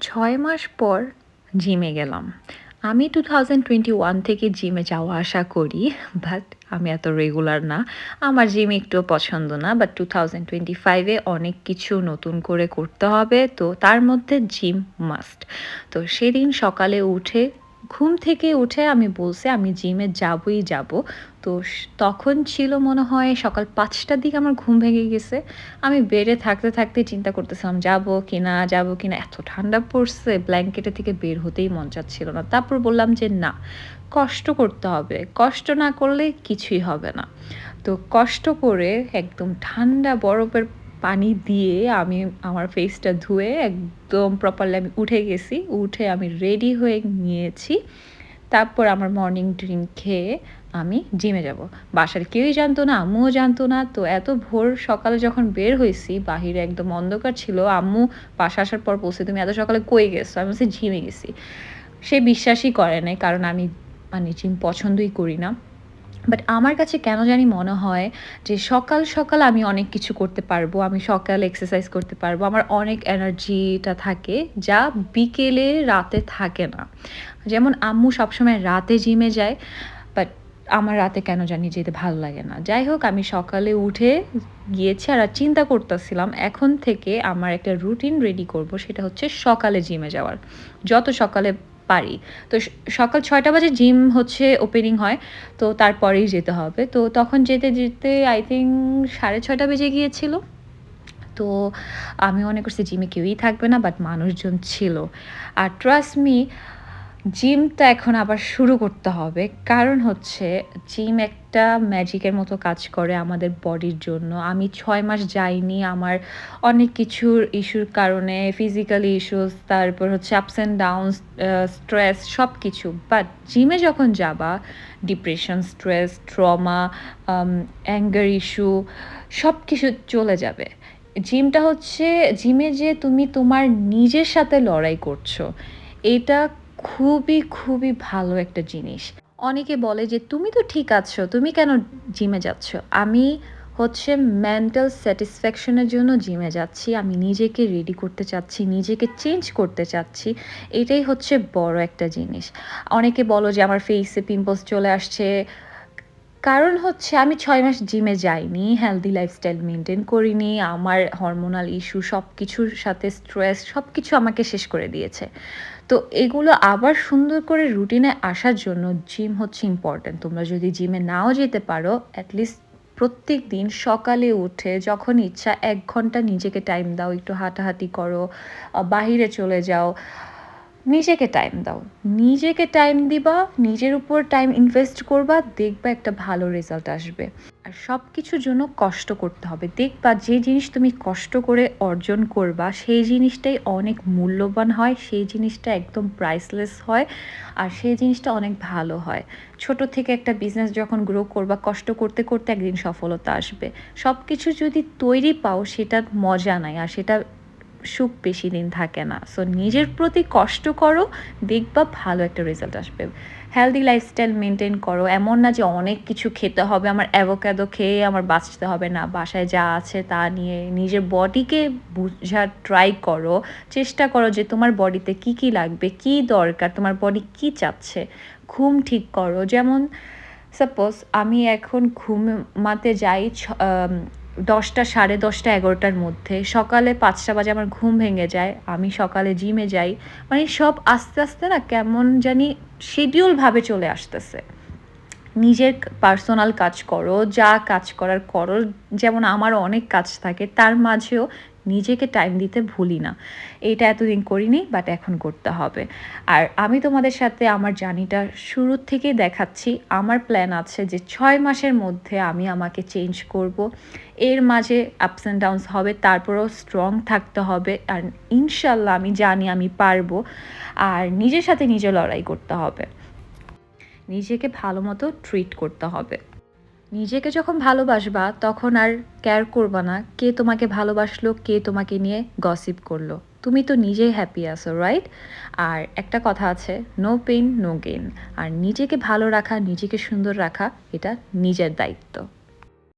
ছয় মাস পর জিমে গেলাম। আমি টু থাউজেন্ড টোয়েন্টি ওয়ান থেকে জিমে যাওয়া আসা করি বাট আমি এত রেগুলার না। আমার জিম একটু পছন্দ না বাট টু থাউজেন্ড টোয়েন্টি ফাইভে অনেক কিছু নতুন করে করতে হবে, তো তার মধ্যে জিম মাস্ট তো সেদিন সকালে উঠে ঘুম থেকে উঠে আমি বলছি, আমি জিমে যাবই যাব। তো তখন ছিল মনে হয় সকাল পাঁচটার দিকে আমার ঘুম ভেঙে গেছে। আমি বেডে থাকতে থাকতে চিন্তা করতেছিলাম, যাব কি না যাব কি না এত ঠান্ডা পড়ছে ব্ল্যাঙ্কেটে থেকে বের হতেই মন চাচ্ছিল না। তারপর বললাম যে, না, কষ্ট করতে হবে। কষ্ট না করলে কিছুই হবে না। তো কষ্ট করে একদম ঠান্ডা বরফের পানি দিয়ে আমি আমার ফেসটা ধুয়ে একদম প্রপারলি আমি উঠে গেছি। উঠে আমি রেডি হয়ে নিয়েছি। তারপর আমার মর্নিং ড্রিঙ্ক খেয়ে আমি জিমে যাব। বাসার কেউই জানতো না, আম্মুও জানতো না। তো এত ভোর সকালে যখন বের হয়েছি, বাহিরে একদম অন্ধকার ছিল, আম্মু বাসা আসার পর বলছে, তুমি এত সকালে কই গেছো? আমি বলছি জিমে গেছি। সে বিশ্বাসই করে নাই, কারণ আমি মানে জিম পছন্দই করি না। বাট আমার কাছে কেন জানি মনে হয় যে সকাল সকাল আমি অনেক কিছু করতে পারব, আমি সকাল এক্সারসাইজ করতে পারব। আমার অনেক এনার্জিটা থাকে যা বিকেলে রাতে থাকে না। যেমন আম্মু সবসময় রাতে জিমে যায় বাট আমার রাতে কেন জানি যেতে ভালো লাগে না। যাই হোক, আমি সকালে উঠে গিয়েছি আর চিন্তা করতেছিলাম, এখন থেকে আমার একটা রুটিন রেডি করব, সেটা হচ্ছে সকালে জিমে যাওয়ার। যত সকালে পারি। তো সকাল ছয়টা বাজে জিম হচ্ছে ওপেনিং হয়, তো তারপরেই যেতে হবে। তো তখন যেতে যেতে আই থিঙ্ক সাড়ে ছয়টা বেজে গিয়েছিল। তো আমি মনে করছি জিমে কেউই থাকবে না বাট মানুষজন ছিল। আর ট্রাস্ট মি জিমটা এখন আবার শুরু করতে হবে। কারণ হচ্ছে জিম একটা ম্যাজিকের মতো কাজ করে আমাদের বডির জন্য। আমি ছয় মাস যাইনি, আমার অনেক কিছুর ইস্যুর কারণে ফিজিক্যালি ইস্যুস তারপর হচ্ছে আপস অ্যান্ড ডাউনস স্ট্রেস সব কিছু বাট জিমে যখন যাবা depression stress trauma anger issue সব কিছু চলে যাবে। জিমটা হচ্ছে জিমে যে তুমি তোমার নিজের সাথে লড়াই করছ, এটা খুবই খুবই ভালো একটা জিনিস। অনেকে বলে যে, তুমি তো ঠিক আছো, তুমি কেন জিমে যাচ্ছ? আমি হচ্ছে মেন্টাল স্যাটিসফ্যাকশনের জন্য জিমে যাচ্ছি, আমি নিজেকে রেডি করতে চাচ্ছি, নিজেকে চেঞ্জ করতে চাচ্ছি, এটাই হচ্ছে বড় একটা জিনিস। অনেকে বলো যে, আমার ফেসে পিম্পলস চলে আসছে কারণ হচ্ছে আমি ছয় মাস জিমে যাইনি হেলদি লাইফস্টাইল মেনটেন করিনি, আমার হরমোনাল ইস্যু সব কিছুর সাথে স্ট্রেস সব কিছু আমাকে শেষ করে দিয়েছে। তো এগুলো আবার সুন্দর করে রুটিনে আসার জন্য জিম হচ্ছে ইম্পর্ট্যান্ট তোমরা যদি জিমে নাও যেতে পারো অ্যাটলিস্ট প্রত্যেক দিন সকালে উঠে যখন ইচ্ছা এক ঘণ্টা নিজেকে টাইম দাও, একটু হাঁটাহাঁটি করো বাহিরে চলে যাও নিজেকে টাইম দাও। নিজেকে টাইম দিবা, নিজের উপর টাইম ইনভেস্ট করবা, দেখবা একটা ভালো রেজাল্ট আসবে। আর সব কিছুর জন্য কষ্ট করতে হবে। দেখবা যে জিনিস তুমি কষ্ট করে অর্জন করবা, সেই জিনিসটাই অনেক মূল্যবান হয়, সেই জিনিসটা একদম প্রাইসলেস হয়, আর সেই জিনিসটা অনেক ভালো হয়। ছোট থেকে একটা বিজনেস যখন গ্রো করবা, কষ্ট করতে করতে একদিন সফলতা আসবে। সব কিছু যদি তৈরি পাও সেটার মজা নাই, আর সেটা সুখ বেশি দিন থাকে না। সো নিজের প্রতি কষ্ট করো, দেখবা ভালো একটা রেজাল্ট আসবে। হেলদি লাইফস্টাইল মেনটেন করো। এমন না যে অনেক কিছু খেতে হবে, আমার অ্যাভোক্যাডো খেয়ে আমার বাঁচতে হবে না। বাসায় যা আছে তা নিয়ে নিজের বডিকে বোঝার ট্রাই করো। চেষ্টা করো যে তোমার বডিতে কি কি লাগবে, কি দরকার, তোমার বডি কি চাচ্ছে। ঘুম ঠিক করো। যেমন সাপোজ আমি এখন ঘুমাতে যাই দশটা, সাড়ে দশটা, এগারোটার মধ্যে। সকালে পাঁচটা বাজে আমার ঘুম ভেঙে যায়। আমি সকালে জিমে যাই। মানে সব আস্তে আস্তে না কেমন জানি শিডিউলভাবে চলে আসতেছে। নিজের পার্সোনাল কাজ করো, যা কাজ করার করো। যেমন আমার অনেক কাজ থাকে, তার মাঝেও নিজেকে টাইম দিতে ভুলি না। এটা এতদিন করিনি বাট এখন করতে হবে। আর আমি তোমাদের সাথে আমার জার্নিটা শুরুর থেকেই দেখাচ্ছি। আমার প্ল্যান আছে যে ছয় মাসের মধ্যে আমি আমাকে চেঞ্জ করব। এর মাঝে আপস অ্যান্ড ডাউনস হবে, তারপরেও স্ট্রং থাকতে হবে আর ইনশাল্লাহ আমি জানি আমি পারব। আর নিজের সাথে নিজে লড়াই করতে হবে। নিজেকে ভালো মতো ট্রিট করতে হবে। নিজেকে যখন ভালোবাসবা, তখন আর কেয়ার করবা না। কে তোমাকে ভালোবাসলো, কে তোমাকে নিয়ে গসিপ করল। তুমি তো নিজেই হ্যাপি আছো রাইট আর একটা কথা আছে নো পেন নো গেইন আর নিজেকে ভালো রাখা, নিজেকে সুন্দর রাখা, এটা নিজের দায়িত্ব।